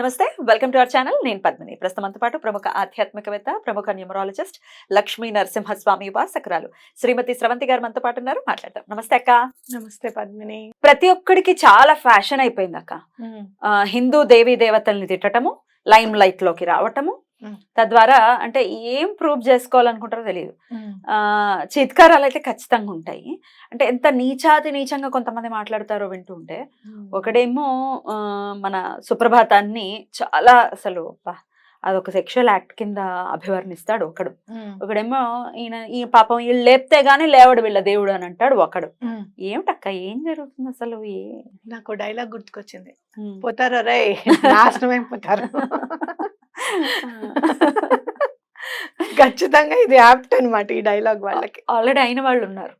నమస్తే welcome to our channel. నేను పద్మిని. ప్రస్తుతంతో పాటు ప్రముఖ ఆధ్యాత్మికవేత్త ప్రముఖ న్యూమరాలజిస్ట్ లక్ష్మీ నరసింహస్వామి ఉపాసకురాలు శ్రీమతి స్రవంతి గారు మనతో పాటు ఉన్నారు. మాట్లాడదాం. నమస్తే అక్క. నమస్తే పద్మిని. ప్రతి ఒక్కడికి చాలా ఫ్యాషన్ అయిపోయింది అక్క. హిందూ దేవీ దేవతల్ని తిట్టటము లైమ్ లైట్లోకి రావటము. తద్వారా అంటే ఏం ప్రూవ్ చేసుకోవాలనుకుంటారో తెలియదు ఆ చిత్కారాలు అయితే ఖచ్చితంగా ఉంటాయి. అంటే ఎంత నీచాతి నీచంగా కొంతమంది మాట్లాడతారో వింటుంటే ఒకడేమో ఆ, మన సుప్రభాతాన్ని చాలా అసలు అదొక సెక్షువల్ యాక్ట్ కింద అభివర్ణిస్తాడు ఒకడు. ఒకడేమో ఈయన ఈ పాపం వీళ్ళు లేపితే గానీ లేవడు వీళ్ళ దేవుడు అని అంటాడు ఒకడు. ఏమిటక్క ఏం జరుగుతుంది అసలు? నాకు డైలాగ్ గుర్తుకొచ్చింది. పోతారా రే నాశనం అయిపోతారు. ఖచ్చితంగా ఇది యాప్ట్ అన్నమాట ఈ డైలాగ్ వాళ్ళకి. ఆల్రెడీ అయిన వాళ్ళు ఉన్నారు.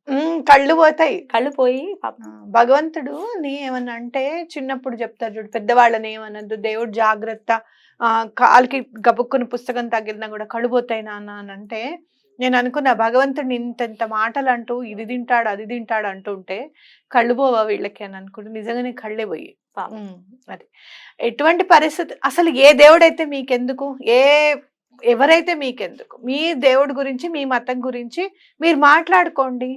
కళ్ళు పోతాయి. కళ్ళు పోయి భగవంతుడు నీ ఏమన్నా అంటే చిన్నప్పుడు చెప్తారు చూడు పెద్దవాళ్ళని ఏమనద్దు దేవుడు జాగ్రత్త ఆ కాలికి గబుక్కుని పుస్తకం తగిలినా కూడా కళ్ళు పోతాయి నాన్న అని అంటే నేను అనుకున్నా భగవంతుడిని ఇంత మాటలు అంటూ ఇది తింటాడు అది తింటాడు అంటుంటే కళ్ళు పోవా వీళ్ళకి అని అనుకుంటే. నిజంగానే కళ్ళే పోయి అది. ఎటువంటి పరిస్థితి అసలు ఏ దేవుడైతే మీకెందుకు? ఏ ఎవరైతే మీకెందుకు? మీ దేవుడి గురించి మీ మతం గురించి మీరు మాట్లాడుకోండి.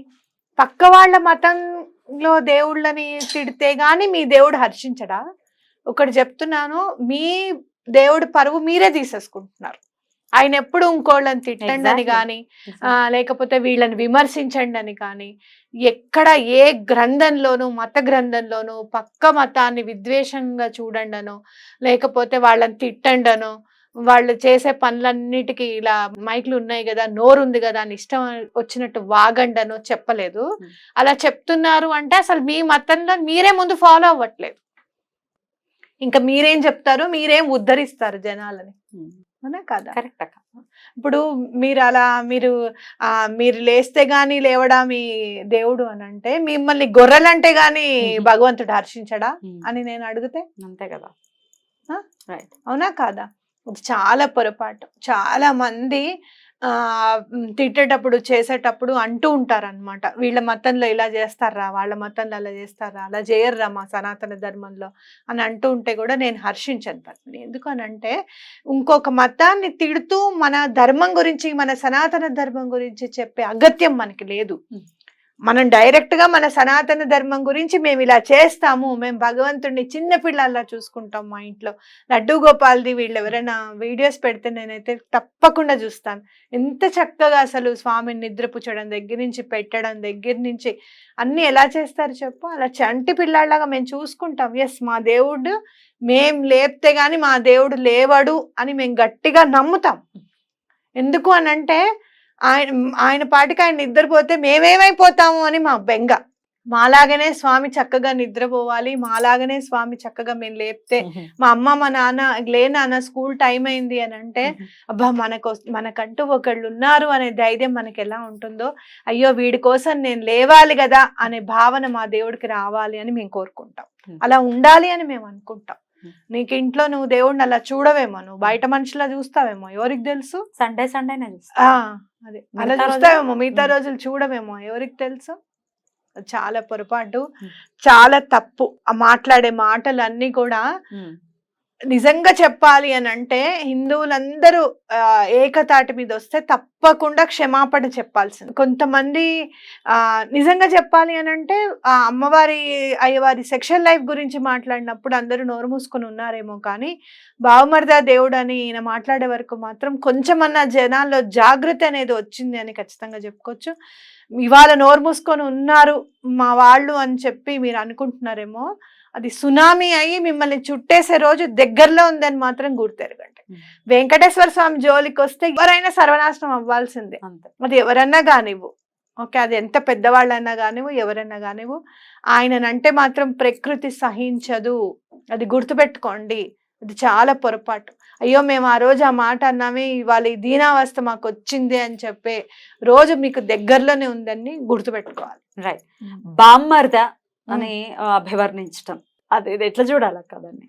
పక్క వాళ్ళ మతంలో దేవుళ్ళని తిడితే గాని మీ దేవుడు హర్షించడా? ఒకటి చెప్తున్నాను మీ దేవుడి పరువు మీరే తీసేసుకుంటున్నారు. ఆయన ఎప్పుడు ఇంకోళ్ళని తిట్టండి అని. కానీ లేకపోతే వీళ్ళని విమర్శించండి అని కానీ ఎక్కడ ఏ గ్రంథంలోనూ మత గ్రంథంలోనూ పక్క మతాన్ని విద్వేషంగా చూడండనో లేకపోతే వాళ్ళని తిట్టండనో వాళ్ళు చేసే పనులన్నిటికీ ఇలా మైక్లు ఉన్నాయి కదా నోరు ఉంది కదా అని ఇష్టం వచ్చినట్టు వాగండనో చెప్పలేదు. Hmm. అలా చెప్తున్నారు అంటే అసలు మీ మతంలో మీరే ముందు ఫాలో అవ్వట్లేదు. ఇంకా మీరేం చెప్తారు? మీరేం ఉద్ధరిస్తారు జనాలని? అవునా కదా? కరెక్ట్ అక్క. ఇప్పుడు మీరు అలా మీరు ఆ మీరు లేస్తే గాని లేవడా మీ దేవుడు అని అంటే మిమ్మల్ని గొర్రెలంటే గాని. భగవంతుడు హర్షించడా అని నేను అడిగితే? అంతే కదా. అవునా కాదా? ఇది చాలా పొరపాటు. చాలా మంది తిట్టేటప్పుడు చేసేటప్పుడు అంటూ ఉంటారనమాట వీళ్ళ మతంలో ఇలా చేస్తారా వాళ్ళ మతంలో అలా చేస్తారా అలా చేయర్రా మా సనాతన ధర్మంలో అని అంటూ ఉంటే కూడా నేను హర్షించను పద్మిని ఎందుకనంటే అంటే ఇంకొక మతాన్ని తిడుతూ మన ధర్మం గురించి మన సనాతన ధర్మం గురించి చెప్పే అగత్యం మనకి లేదు. మనం డైరెక్ట్గా మన సనాతన ధర్మం గురించి మేము ఇలా చేస్తాము. మేము భగవంతుడిని చిన్న పిల్లల్లా చూసుకుంటాం మా ఇంట్లో. లడ్డు గోపాల్ది వీళ్ళు ఎవరైనా వీడియోస్ పెడితే నేనైతే తప్పకుండా చూస్తాను. ఎంత చక్కగా అసలు స్వామిని నిద్రపుచ్చడం దగ్గర నుంచి పెట్టడం దగ్గర నుంచి అన్నీ ఎలా చేస్తారు చెప్పు? అలా చంటి పిల్లాళ్ళగా మేము చూసుకుంటాం. ఎస్ మా దేవుడు మేం లేపితే కానీ మా దేవుడు లేవడు అని మేము గట్టిగా నమ్ముతాం. ఎందుకు అని అంటే ఆయన ఆయన పాటికి ఆయన నిద్రపోతే మేమేమైపోతాము అని మా బెంగ మాలాగనే స్వామి చక్కగా నిద్రపోవాలి మాలాగనే స్వామి చక్కగా మేము లేపితే మా అమ్మ మా నాన్న లే నాన్న స్కూల్ టైం అయింది అని అంటే అబ్బా మనకు మనకంటూ ఒకళ్ళు ఉన్నారు అనే ధైర్యం మనకి ఎలా ఉంటుందో అయ్యో వీడి కోసం నేను లేవాలి కదా అనే భావన మా దేవుడికి రావాలి అని మేము కోరుకుంటాం. అలా ఉండాలి అని మేము అనుకుంటాం. నీకు ఇంట్లో నువ్వు దేవుడిని అలా చూడవేమో నువ్వు? బయట మనుషులా చూస్తావేమో? ఎవరికి తెలుసు? సండే సండేనే చూస్తా. ఆ అదే. అలా చూస్తావేమో? మిగతా. రోజులు చూడవేమో? ఎవరికి తెలుసు? చాలా పొరపాటు. చాలా తప్పు. ఆ మాట్లాడే మాటలు అన్ని కూడా నిజంగా చెప్పాలి అని అంటే హిందువులందరూ ఏకతాటి మీద వస్తే తప్పకుండా క్షమాపణ చెప్పాల్సింది. కొంతమంది ఆ నిజంగా చెప్పాలి అని అంటే ఆ అమ్మవారి అయ్యవారి సెక్షువల్ లైఫ్ గురించి మాట్లాడినప్పుడు అందరూ నోరు మూసుకొని ఉన్నారేమో కానీ బావమర్దా దేవుడు అని ఈయన మాట్లాడే వరకు మాత్రం కొంచెమన్నా జనాల్లో జాగృతి అనేది వచ్చింది అని ఖచ్చితంగా చెప్పుకోవచ్చు. ఇవాళ నోరు మూసుకొని ఉన్నారు మా వాళ్ళు అని చెప్పి మీరు అనుకుంటున్నారేమో అది సునామీ అయ్యి మిమ్మల్ని చుట్టేసే రోజు దగ్గరలో ఉందని మాత్రం గుర్తెరగండి. వెంకటేశ్వర స్వామి జోలికి వస్తే ఎవరైనా సర్వనాశనం అవ్వాల్సిందే. అది ఎవరన్నా కానివ్వు. ఓకే అది ఎంత పెద్దవాళ్ళైనా కానివ్వు ఎవరన్నా కానివ్వు ఆయననంటే మాత్రం ప్రకృతి సహించదు. అది గుర్తుపెట్టుకోండి. అది చాలా పొరపాటు. అయ్యో మేము ఆ రోజు ఆ మాట అన్నామే ఇవాళ ఈ దీనావస్థ మాకు వచ్చింది అని చెప్పే రోజు మీకు దగ్గరలోనే ఉందని గుర్తుపెట్టుకోవాలి. రైట్ బామ్మర్ద అని అభివర్ణించటం. అది ఇది ఎట్లా చూడాలి కదండి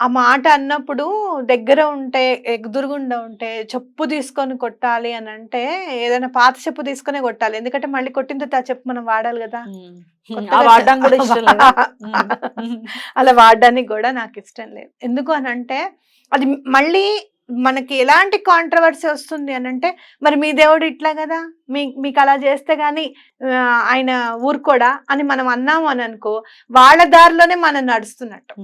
ఆ మాట అన్నప్పుడు దగ్గర ఉంటే ఎదురుగుండా ఉంటే చెప్పు తీసుకొని కొట్టాలి అని అంటే ఏదైనా పాత చెప్పు తీసుకొని కొట్టాలి. ఎందుకంటే మళ్ళీ కొట్టిన తర్వాత ఆ చెప్పు మనం వాడాలి కదా. అలా వాడడానికి కూడా నాకు ఇష్టం లేదు. ఎందుకు అని అంటే అది మళ్ళీ మనకి ఎలాంటి కాంట్రవర్సీ వస్తుంది అని అంటే మరి మీ దేవుడు ఇట్లా కదా? మీ మీకు అలా చేస్తే గాని ఆ, ఆయన ఊరుకోడా అని మనం అన్నాము అని అనుకో వాళ్ళ దారిలోనే మనం నడుస్తున్నట్టు.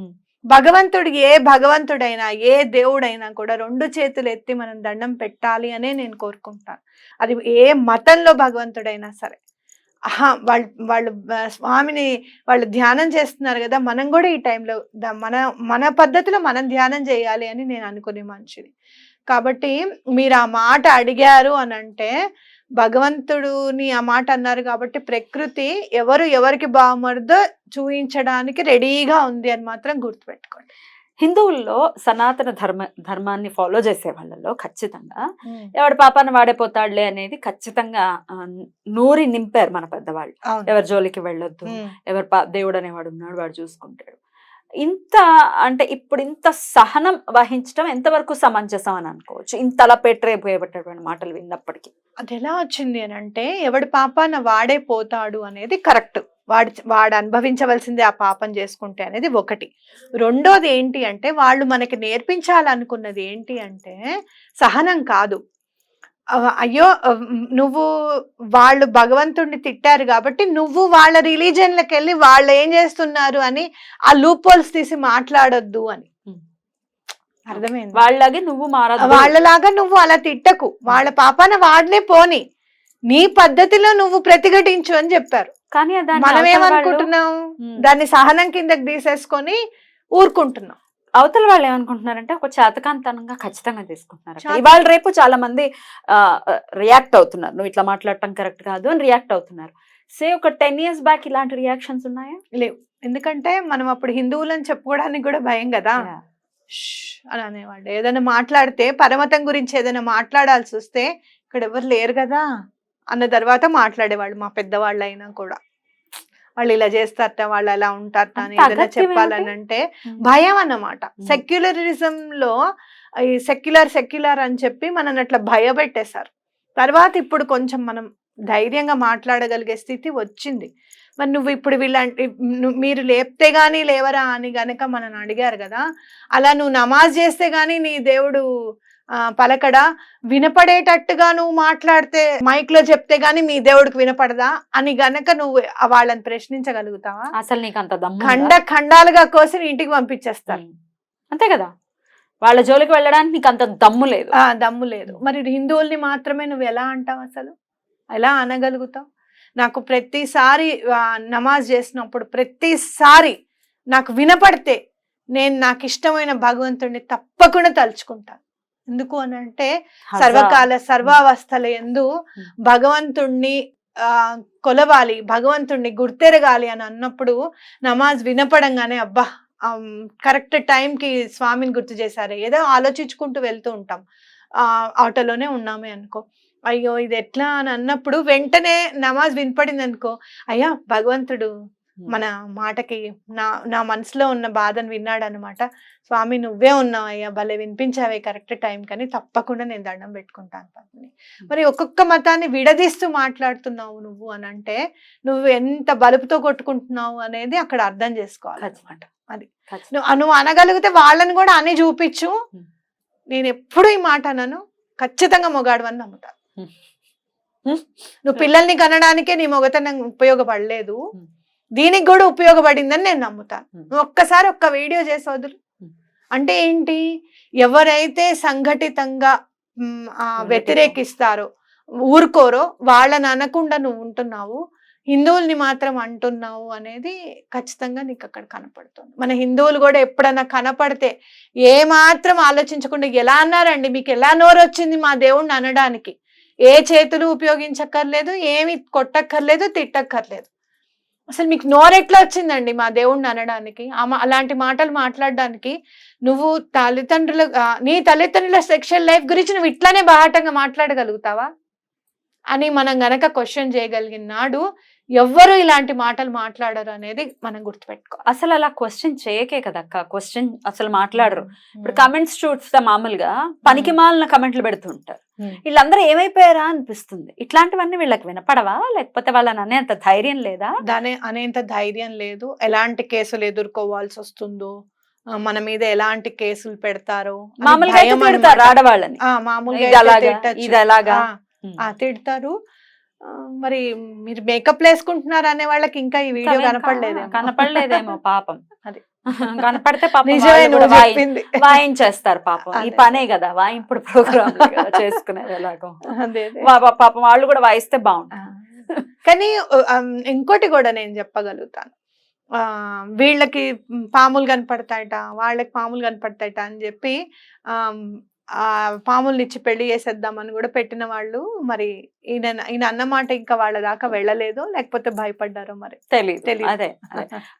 భగవంతుడు ఏ భగవంతుడైనా ఏ దేవుడైనా కూడా రెండు చేతులు ఎత్తి మనం దండం పెట్టాలి అనే నేను కోరుకుంటాను. అది ఏ మతంలో భగవంతుడైనా సరే. వాళ్ళు వాళ్ళు స్వామిని వాళ్ళు ధ్యానం చేస్తున్నారు కదా మనం కూడా ఈ టైంలో మన మన పద్ధతిలో మనం ధ్యానం చేయాలి అని నేను అనుకునే మనిషిని. కాబట్టి మీరు ఆ మాట అడిగారు అని అంటే భగవంతుడుని ఆ మాట అన్నారు కాబట్టి ప్రకృతి ఎవరు ఎవరికి బాగుమరుదో చూపించడానికి రెడీగా ఉంది అని మాత్రం గుర్తుపెట్టుకోండి. హిందువుల్లో సనాతన ధర్మ ధర్మాన్ని ఫాలో చేసే వాళ్ళలో ఖచ్చితంగా ఎవడి పాపాన్ని వాడైపోతాడులే అనేది ఖచ్చితంగా నూరి నింపారు మన పెద్దవాళ్ళు. ఎవరి జోలికి వెళ్ళొద్దు. ఎవరి పా దేవుడు అనేవాడు ఉన్నాడు వాడు చూసుకుంటాడు. ఇంత అంటే ఇప్పుడు ఇంత సహనం వహించడం ఎంతవరకు సమంజసం అని అనుకోవచ్చు? ఇంతలా పెట్టరేపోయేటటువంటి మాటలు విన్నప్పటికీ. అది ఎలా వచ్చింది అని అంటే ఎవడి పాపాన వాడే పోతాడు అనేది కరెక్ట్. వాడి వాడు అనుభవించవలసిందే ఆ పాపం చేసుకుంటే అనేది ఒకటి. రెండోది ఏంటి అంటే వాళ్ళు మనకి నేర్పించాలనుకున్నది ఏంటి అంటే సహనం కాదు. అయ్యో నువ్వు వాళ్ళు భగవంతుడిని తిట్టారు కాబట్టి నువ్వు వాళ్ళ రిలీజన్లకు వెళ్ళి వాళ్ళు ఏం చేస్తున్నారు అని ఆ లూప్ హోల్స్ తీసి మాట్లాడొద్దు అని. అర్థమైంది? వాళ్ళలాగే నువ్వు మారదు. వాళ్ళలాగా నువ్వు అలా తిట్టకు. వాళ్ళ పాపాన వాడనే పోని. నీ పద్ధతిలో నువ్వు ప్రతిఘటించు అని చెప్పారు. కానీ దాన్ని మనం ఏమనుకుంటున్నాం. దాన్ని సహనం కిందకి తీసేసుకొని ఊరుకుంటున్నాం. అవతల వాళ్ళు ఏమనుకుంటున్నారంటే ఒక చేతకాంతనంగా ఖచ్చితంగా తీసుకుంటున్నారు ఇవాళ రేపు చాలా మంది రియాక్ట్ అవుతున్నారు. నువ్వు ఇట్లా మాట్లాడటం కరెక్ట్ కాదు అని రియాక్ట్ అవుతున్నారు. సే ఒక టెన్ ఇయర్స్ బ్యాక్ ఇలాంటి రియాక్షన్స్ ఉన్నాయా? లేవు. ఎందుకంటే మనం అప్పుడు హిందువులని చెప్పుకోవడానికి కూడా భయం కదా. అని అనేవాళ్ళు. ఏదైనా మాట్లాడితే పరమతం గురించి ఏదైనా మాట్లాడాల్సి వస్తే ఇక్కడ ఎవరు లేరు కదా. అన్న తర్వాత మాట్లాడేవాళ్ళు మా పెద్దవాళ్ళు అయినా కూడా. వాళ్ళు ఇలా చేస్తారట వాళ్ళు అలా ఉంటారట అని ఏదైనా అగత్యం చెప్పాలని ఏమిటి? అంటే భయం అన్నమాట. సెక్యులరిజం లో ఈ సెక్యులర్ సెక్యులర్ అని చెప్పి మనని అట్లా భయపెట్టేశారు. తర్వాత ఇప్పుడు కొంచెం మనం ధైర్యంగా మాట్లాడగలిగే స్థితి వచ్చింది. మరి నువ్వు ఇప్పుడు వీళ్ళంటే మీరు లేపితే గానీ లేవరా అని గనక మనని అడిగారు కదా అలా నువ్వు నమాజ్ చేస్తే గానీ నీ దేవుడు పలకడా? వినపడేటట్టుగా నువ్వు మాట్లాడితే మైక్లో చెప్తే గానీ మీ దేవుడికి వినపడదా? అని గనక నువ్వు వాళ్ళని ప్రశ్నించగలుగుతావా? అసలు నీకు అంత ఖండ ఖండాలుగా కోసి ఇంటికి పంపించేస్తారు. అంతే కదా? వాళ్ళ జోలికి వెళ్ళడానికి నీకు అంత దమ్ము లేదు. దమ్ము లేదు. మరి హిందువుల్ని మాత్రమే నువ్వు ఎలా అంటావు అసలు? ఎలా అనగలుగుతావు? నాకు ప్రతిసారి నమాజ్ చేసినప్పుడు ప్రతిసారి నాకు వినపడితే నేను నాకు ఇష్టమైన భగవంతుడిని తప్పకుండా తలుచుకుంటాను ఎందుకు అని అంటే సర్వకాల సర్వావస్థల ఎందు. భగవంతుణ్ణి ఆ కొలవాలి భగవంతుణ్ణి గుర్తెరగాలి అని అన్నప్పుడు నమాజ్ వినపడంగానే అబ్బా కరెక్ట్ టైంకి స్వామిని గుర్తు చేశారు. ఏదో ఆలోచించుకుంటూ వెళ్తూ ఉంటాం. ఆటోలోనే ఉన్నామే అనుకో. అయ్యో! ఇది ఎట్లా అని అన్నప్పుడు వెంటనే నమాజ్ వినపడింది అనుకో అయ్యా భగవంతుడు మన మాటకి నా నా మనసులో ఉన్న బాధను విన్నాడు అనమాట స్వామి నువ్వే ఉన్నావు అయ్యా భలే వినిపించావే కరెక్ట్ టైం కానీ తప్పకుండా నేను దండం పెట్టుకుంటాను పద్మిని మరి ఒక్కొక్క మతాన్ని విడదీస్తూ మాట్లాడుతున్నావు నువ్వు అని అంటే నువ్వు ఎంత బలుపుతో కొట్టుకుంటున్నావు అనేది అక్కడ అర్థం చేసుకోవాలి అనమాట అది. నువ్వు అనగలిగితే వాళ్ళని కూడా అని చూపించు. నేను ఎప్పుడు ఈ మాట అనను ఖచ్చితంగా మొగాడు అని నమ్ముతా. నువ్వు పిల్లల్ని కనడానికే నీ మొగతనం ఉపయోగపడలేదు. దీనికి కూడా ఉపయోగపడిందని నేను నమ్ముతాను. నువ్వు ఒక్కసారి ఒక్క వీడియో చేసి వదులు. అంటే ఏంటి ఎవరైతే సంఘటితంగా. వ్యతిరేకిస్తారో ఊరుకోరో వాళ్ళని అనకుండా నువ్వు ఉంటున్నావు హిందువుల్ని మాత్రం అంటున్నావు అనేది ఖచ్చితంగా నీకు అక్కడ కనపడుతుంది. మన హిందువులు కూడా ఎప్పుడన్నా కనపడితే ఏ మాత్రం ఆలోచించకుండా ఎలా అన్నారండి? మీకు ఎలా నోరు వచ్చింది మా దేవుణ్ణి అనడానికి? ఏ చేతులు ఉపయోగించక్కర్లేదు ఏమి కొట్టక్కర్లేదు తిట్టక్కర్లేదు. అసలు మీకు నోరు ఎట్లా వచ్చిందండి మా దేవుణ్ణి అనడానికి? అలాంటి మాటలు మాట్లాడడానికి నువ్వు తల్లిదండ్రుల నీ తల్లిదండ్రుల సెక్షువల్ లైఫ్ గురించి నువ్వు ఇట్లానే బాహాటంగా మాట్లాడగలుగుతావా? అని మనం గనక క్వశ్చన్ చేయగలిగిన నాడు ఎవ్వరు ఇలాంటి మాటలు మాట్లాడరు అనేది మనం గుర్తుపెట్టుకోవాలి అసలు అలా క్వశ్చన్ చేయకే కదక్క? క్వశ్చన్ అసలు మాట్లాడరు. ఇప్పుడు కమెంట్స్ చూస్తే మామూలుగా పనికి మాలిన కమెంట్లు పెడుతుంటారు. వీళ్ళందరూ ఏమైపోయారా అనిపిస్తుంది? ఇట్లాంటివన్నీ వీళ్ళకి వినపడవా? లేకపోతే వాళ్ళని అనేంత ధైర్యం లేదా? దాని అనేంత ధైర్యం లేదు. ఎలాంటి కేసులు ఎదుర్కోవాల్సి వస్తుందో మన మీద ఎలాంటి కేసులు పెడతారో మామూలుగా. ఆడవాళ్ళని. మామూలుగా ఆ, తిడతారు మరి మీరు మేకప్ వేసుకుంటున్నారు అనే వాళ్ళకి ఇంకా ఈ వీడియో ఇంకా కనపడలేదేమో. పాపం. అది. కనపడితే పాపం వాయించేస్తారు పాపం. ఈ. పనే కదా వాయింపుడు ప్రోగ్రామ్ చేసుకునేది ఎలాగో. పాపం వాళ్ళు కూడా వాయిస్తే బాగుంటుంది. కానీ ఇంకోటి కూడా నేను చెప్పగలుగుతాను. వీళ్ళకి పాములు కనపడతాయట వాళ్ళకి పాములు కనపడతాయట అని చెప్పి ఆ పాముల్ని ఇచ్చి పెళ్ళి చేసేద్దామని కూడా పెట్టిన వాళ్ళు మరి ఈయన ఈయన అన్నమాట ఇంకా వాళ్ళ దాకా వెళ్ళలేదు లేకపోతే భయపడ్డారో మరి తెలియదు తెలీదు. అదే.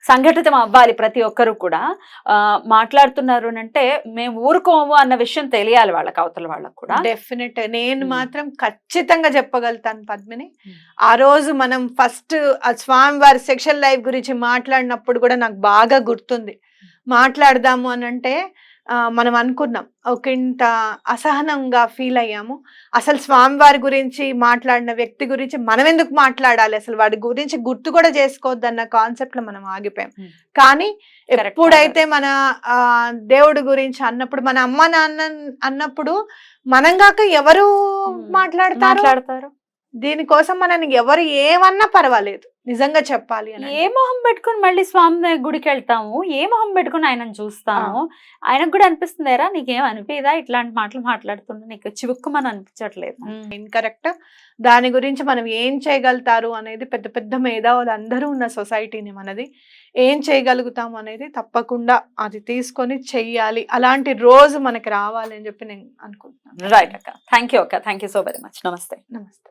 సంఘటితం అవ్వాలి ప్రతి ఒక్కరు కూడా ఆ, మాట్లాడుతున్నారు అని అంటే మేము ఊరుకోము అన్న విషయం తెలియాలి వాళ్ళకి అవతల వాళ్ళకి కూడా డెఫినెట్ నేను. మాత్రం ఖచ్చితంగా చెప్పగలుగుతాను పద్మిని. ఆ రోజు మనం ఫస్ట్ స్వామి వారి సెక్షువల్ లైఫ్ గురించి మాట్లాడినప్పుడు కూడా నాకు బాగా గుర్తుంది మాట్లాడదాము అని అంటే మనం అనుకున్నాం. ఒక ఇంత అసహనంగా ఫీల్ అయ్యాము. అసలు స్వామివారి గురించి మాట్లాడిన వ్యక్తి గురించి మనం ఎందుకు మాట్లాడాలి? అసలు వాడి గురించి గుర్తు కూడా చేసుకోవద్దన్న కాన్సెప్ట్లో మనం ఆగిపోయాం. కానీ. ఎప్పుడైతే మన ఆ, దేవుడి గురించి అన్నప్పుడు మన అమ్మ నాన్న అన్నప్పుడు మనం కాక ఎవరు. మాట్లాడతారు? మాట్లాడతారు. దీనికోసం మనని ఎవరు ఏమన్నా పర్వాలేదు. నిజంగా చెప్పాలి అని ఏ మొహం పెట్టుకుని మళ్ళీ స్వామి గుడికి వెళ్తాము? ఏ మొహం పెట్టుకుని ఆయనను చూస్తాము? ఆయనకు కూడా అనిపిస్తుందేరా? నీకేం అనిపిదా ఇట్లాంటి మాటలు మాట్లాడుతున్నా. నీకు చివుక్కుమని అనిపించట్లేదు. ఇన్కరెక్ట్ దాని గురించి మనం ఏం చేయగలుగుతారు అనేది పెద్ద పెద్ద మేధావులు అందరూ ఉన్న సొసైటీని మనది. ఏం చేయగలుగుతాం అనేది తప్పకుండా అది తీసుకొని చెయ్యాలి. అలాంటి రోజు మనకి రావాలి అని చెప్పి నేను అనుకుంటున్నాను. రైట్ అక్క. థ్యాంక్ యూ అక్క. Thank you so very much namaste. Namaste.